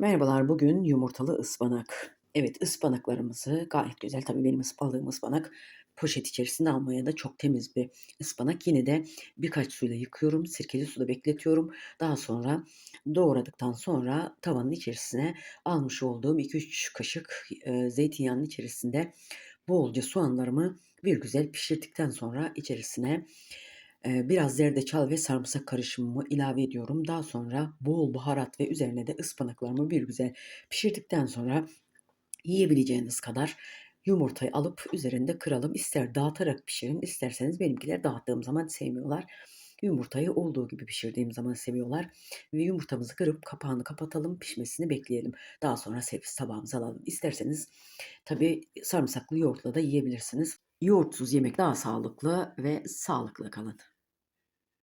Merhabalar, bugün yumurtalı ıspanak. Evet, ıspanaklarımızı gayet güzel, tabii benim aldığım ıspanak poşet içerisinde almaya da çok temiz bir ıspanak. Yine de birkaç suyla yıkıyorum, sirkeli suda bekletiyorum. Daha sonra doğradıktan sonra tavanın içerisine almış olduğum 2-3 kaşık, eee, zeytinyağının içerisinde bolca soğanlarımı bir güzel pişirdikten sonra içerisine, biraz zerdeçal ve sarımsak karışımımı ilave ediyorum. Daha sonra bol baharat ve üzerine de ıspanaklarımı bir güzel pişirdikten sonra yiyebileceğiniz kadar yumurtayı alıp üzerinde kıralım. İster dağıtarak pişirin, isterseniz benimkiler dağıttığım zaman sevmiyorlar. Yumurtayı olduğu gibi pişirdiğim zaman seviyorlar ve yumurtamızı kırıp kapağını kapatalım, pişmesini bekleyelim. Daha sonra servis tabağımıza alalım. İsterseniz tabii sarımsaklı yoğurtla da yiyebilirsiniz. Yoğurtsuz yemek daha sağlıklı ve sağlıklı kalın.